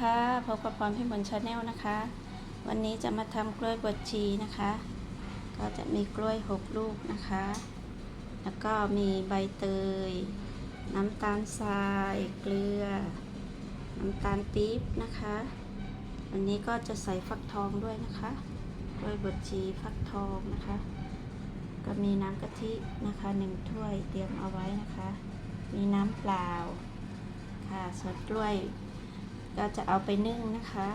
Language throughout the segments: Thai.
ค่ะพบกับพรพิมลชาแนลนะคะ วันนี้จะมาทำกล้วยบวชชีนะคะ ก็จะมีกล้วยหกลูกนะคะ แล้วก็มีใบเตย น้ำตาลทราย เกลือ น้ำตาลปี๊บนะคะ วันนี้ก็จะใส่ฟักทองด้วยนะคะ กล้วยบวชชีฟักทองนะคะ ก็มีน้ำกะทินะคะหนึ่งถ้วยเตรียมเอาไว้นะคะ มีน้ำเปล่าค่ะส่วนกล้วย ก็จะเอาไปนึ่งนะคะ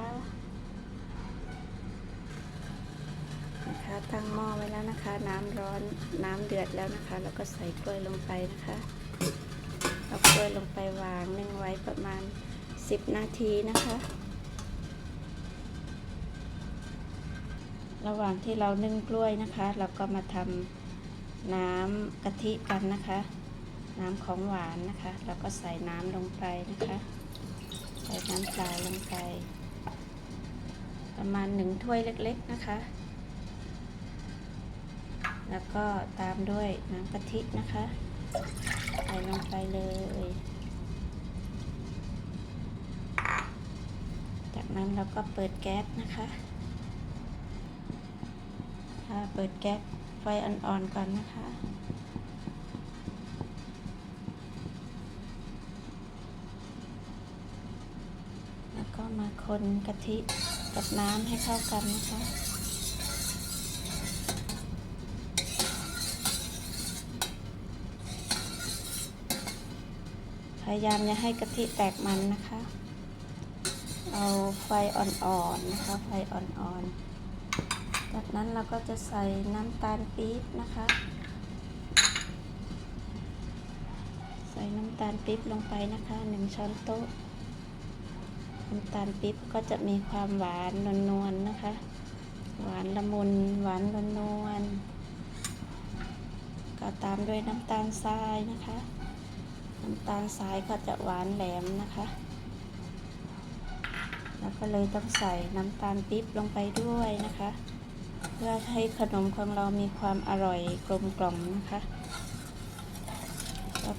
นะคะตั้งหม้อไว้แล้วนะคะ น้ำร้อนน้ำเดือดแล้วนะคะ แล้วก็ใส่กล้วยลงไปนะคะเอากล้วยลงไปวางนึ่งไว้ประมาณ 10 นาทีนะคะ ระหว่างที่เรานึ่งกล้วยนะคะ เราก็มาทำน้ำกะทิกันนะคะ น้ำของหวานนะคะ แล้วก็ใส่น้ำลงไปนะคะ ส่น้ำปลาลงไป ประมาณหนึ่งถ้วยเล็กๆนะคะ แล้วก็ตามด้วยน้ำกะทินะคะ ใส่ลงไปเลย จากนั้นเราก็เปิดแก๊สนะคะค่ะเปิดแก๊สไฟอ่อนๆก่อนนะคะ แล้วก็มา คนกะทิกับน้ำให้เข้ากันนะคะพยายามอย่าให้กะทิแตกมันนะคะ เอาไฟอ่อนๆนะคะ ไฟอ่อนๆ จากนั้นเราก็จะใส่น้ำตาลปี๊บนะคะ ใส่น้ำตาลปี๊บลงไปนะคะหนึ่งช้อนโต๊ะ น้ำตาลปิ๊บก็จะมีความหวานนวลๆนะคะ หวานละมุนหวานนวลๆก็ตามด้วยน้ำตาลทรายนะคะ น้ำตาลทรายก็จะหวานแหลมนะคะ แล้วก็เลยต้องใส่น้ำตาลปิ๊บลงไปด้วยนะคะ เพื่อให้ขนมของเรามีความอร่อยกลมกล่อมนะคะ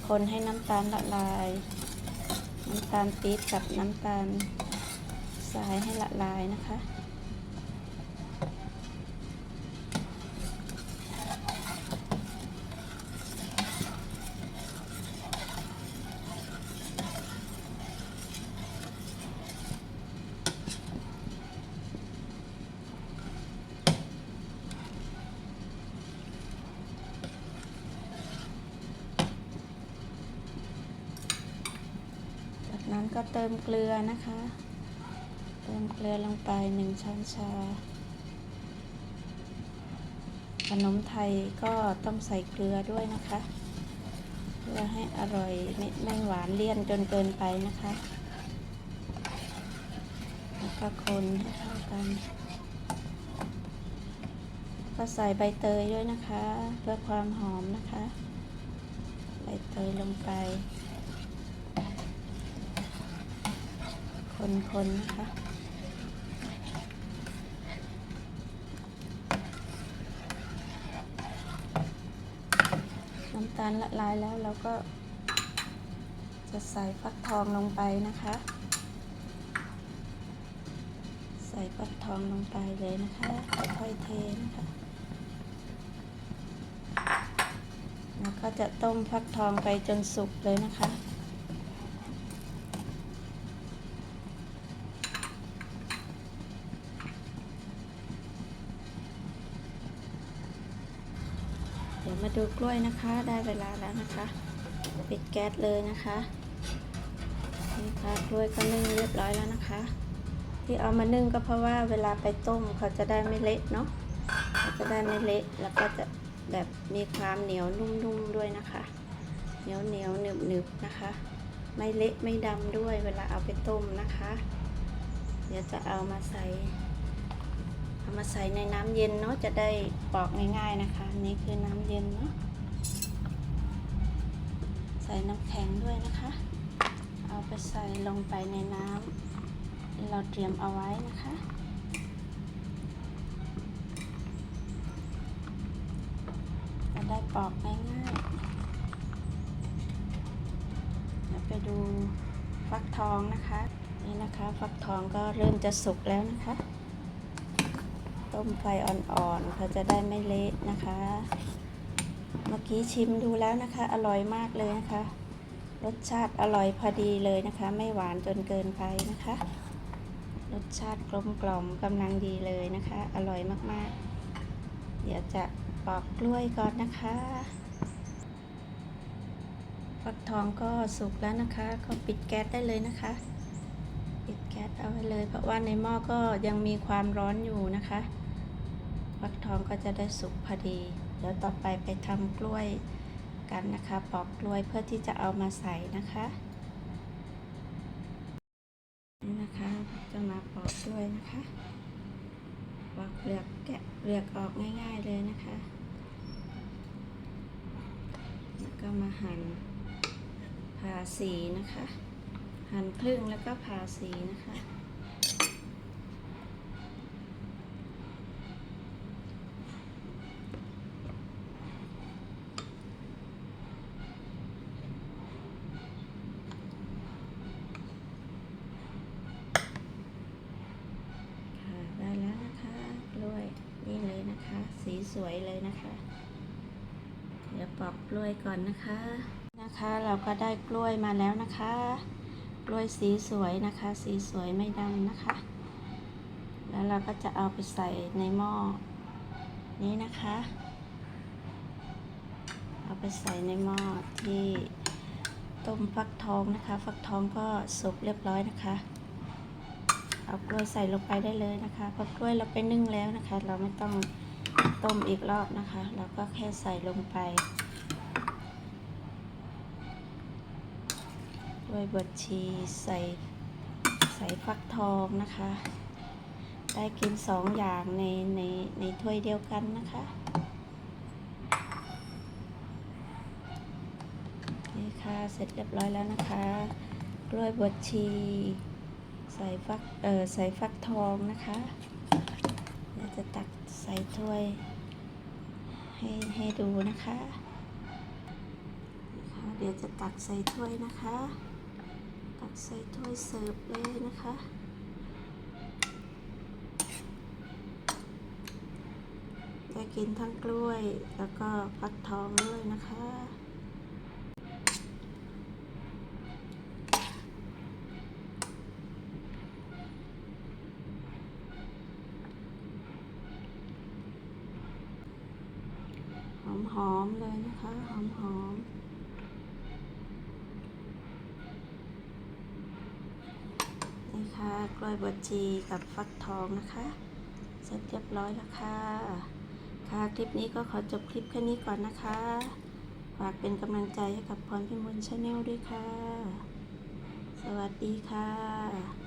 คนให้น้ำตาลละลาย น้ำตาลปี๊บกับน้ำตาล ทรายให้ละลายนะคะ จากนั้นก็เติมเกลือนะคะ ติมเกลือลงไปหนึ่งช้อนชา ขนมไทยก็ต้องใส่เกลือด้วยนะคะ เพื่อให้อร่อยไม่ไม่หวานเลี่ยนจนเกินไปนะคะ แล้วก็คนให้เข้ากัน ก็ใส่ใบเตยด้วยนะคะ เพื่อความหอมนะคะ ใบเตยลงไปคนๆนะคะ น้ำตาลละลายแล้วเราก็ จะใส่ฟักทองลงไปนะคะ ใส่ฟักทองลงไปเลยนะคะค่อยๆเทนะคะแล้วก็จะต้มฟักทองไปจนสุกเลยนะคะ เดี๋ยว มาดูกล้วยนะคะ ได้เวลาแล้วนะคะ ปิดแก๊สเลยนะคะนี่ค่ะกล้วยก็นึ่งเรียบร้อยแล้วนะคะ ที่เอามานึ่งก็เพราะว่าเวลาไปต้มเขาจะได้ไม่เละเนาะเขาจะได้ไม่เละแล้วก็จะแบบมีความเหนียวนุ่มๆด้วยนะคะ เหนียวเหนียวหนึบหนึบนะคะ ไม่เละไม่ดำด้วยเวลาเอาไปต้มนะคะ เดี๋ยวจะเอามาใส่ เอามาใส่ในน้ำเย็นเนาะจะได้ปอกง่ายๆนะคะ นี่คือน้ำเย็นเนาะใส่น้ำแข็งด้วยนะคะ เอาไปใส่ลงไปในน้ำที่เราเตรียมเอาไว้นะคะจะได้ปอกง่ายๆเดี๋ยวไปดูฟักทองนะคะ นี่นะคะ ฟักทองก็เริ่มจะสุกแล้วนะคะ ต้มไฟอ่อนๆเขาจะได้ไม่เละนะคะ เมื่อกี้ชิมดูแล้วนะคะ อร่อยมากเลยนะคะ รสชาติอร่อยพอดีเลยนะคะ ไม่หวานจนเกินไปนะคะ รสชาติกลมกล่อมกำลังดีเลยนะคะ อร่อยมากๆ เดี๋ยวจะปอกกล้วยก่อนนะคะฟักทองก็สุกแล้วนะคะ ก็ปิดแก๊สได้เลยนะคะ ปิดแก๊สเอาไว้เลย เพราะว่าในหม้อก็ยังมีความร้อนอยู่นะคะ ฟักทองก็จะได้สุกพอดี เดี๋ยวต่อไปไปทำกล้วยกันนะคะ ปอกกล้วยเพื่อที่จะเอามาใส่นะคะนี่นะคะจะมาปอกกล้วยนะคะปอกเปลือกแกะเปลือกออกง่ายๆเลยนะคะ แล้วก็มาหั่นผ่าสีนะคะ หั่นครึ่งแล้วก็ผ่าสีนะคะค่ะได้แล้วนะคะกล้วยนี่เลยนะคะ สีส วยเลยนะคะ เดี๋ยวปอกกล้วยก่อนนะคะ นะคะเราก็ได้กล้วยมาแล้วนะคะ กล้วยสีสวยนะคะ สีสวยไม่ดำนะคะ แล้วเราก็จะเอาไปใส่ในหม้อนี้นะคะ เอาไปใส่ในหม้อที่ต้มฟักทองนะคะ ฟักทองก็สุกเรียบร้อยนะคะ เอากล้วยใส่ลงไปได้เลยนะคะเพราะกล้วยเราไปนึ่งแล้วนะคะ เราไม่ต้อง ต้มอีกรอบนะคะเราก็แค่ใส่ลงไปกล้วยบดชีใส่ใส่ฟักทองนะคะ ได้กินสองอย่างในในในถ้วยเดียวกันนะคะ นี่ค่ะเสร็จเรียบร้อยแล้วนะคะกล้วยบดชี ใส่ฟักเออใส่ฟักทองนะคะเดี๋ยวจะตักใส่ถ้วย ให้ให้ดูนะคะนะคะ เดี๋ยวจะตักใส่ถ้วยนะคะ ตักใส่ถ้วยเสิร์ฟเลยนะคะจะกินทั้งกล้วยแล้วก็ฟักทองด้วยนะคะ ห อมๆเลยนะคะ หอมๆนี่ค่ะกล้วยบวชชีกับฟักทองนะคะ เสร็จเรียบร้อยแล้วค่ะ ค่ะ คลิปนี้ก็ขอจบคลิปแค่นี้ก่อนนะคะ ฝากเป็นกำลังใจให้กับพรพิมลชาแนลด้วยค่ะ สวัสดีค่ะ